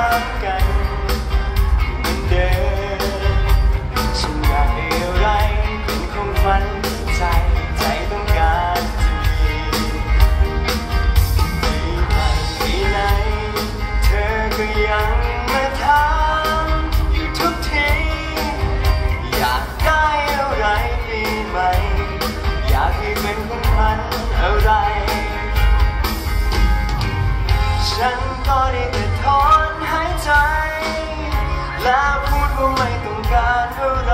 รักกันเหมือนเดิมฉันอยากได้ ฉันก็ได้แต่ถอนหายใจ แล้วพูดว่าไม่ต้องการอะไร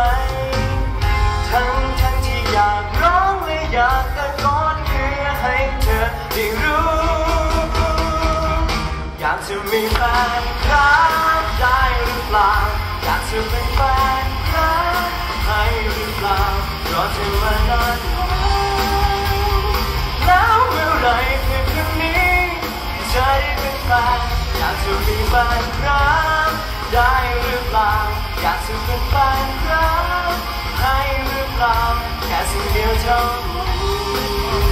ทั้งทั้งที่อยากร้องและอยากตะโกนเพื่อให้เธอได้รู้ อยากจะมีแฟนครับได้หรือเปล่า อยากจะเป็นแฟนครับให้หรือเปล่ารอเธอมาน จะมีแฟนรักได้หรือเปล่า อยากสุขเป็นแฟนรักให้หรือเปล่า แค่สิ่งเดียวเท่านั้น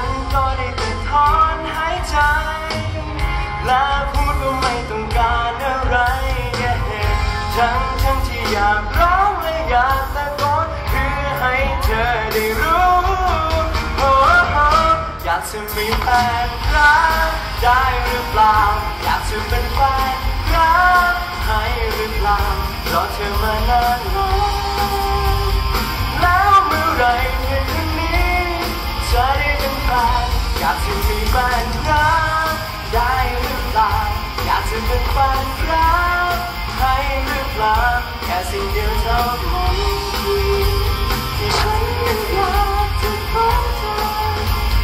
ฉันก็ได้แต่ถอนหายใจ และพูดว่าไม่ต้องการอะไรแค่ทั้งทั้งที่อยากร้องและอยากตะโกนเพื่อให้เธอได้รู้โอ้อยากจะมีแฟนรักได้หรือเปล่า อยากจะเป็นแฟนรักให้ เป็นแฟนรักให้หรือเปล่าแค่สิ่งเดียวเท่านั้นที่ฉันอยากจะขอเธอ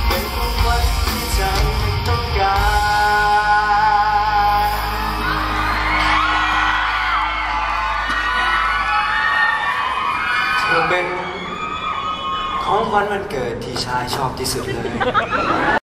เป็นของขวัญที่ใจมันต้องการเธอเป็นของขวัญวันเกิดที่ชายชอบที่สุดเลย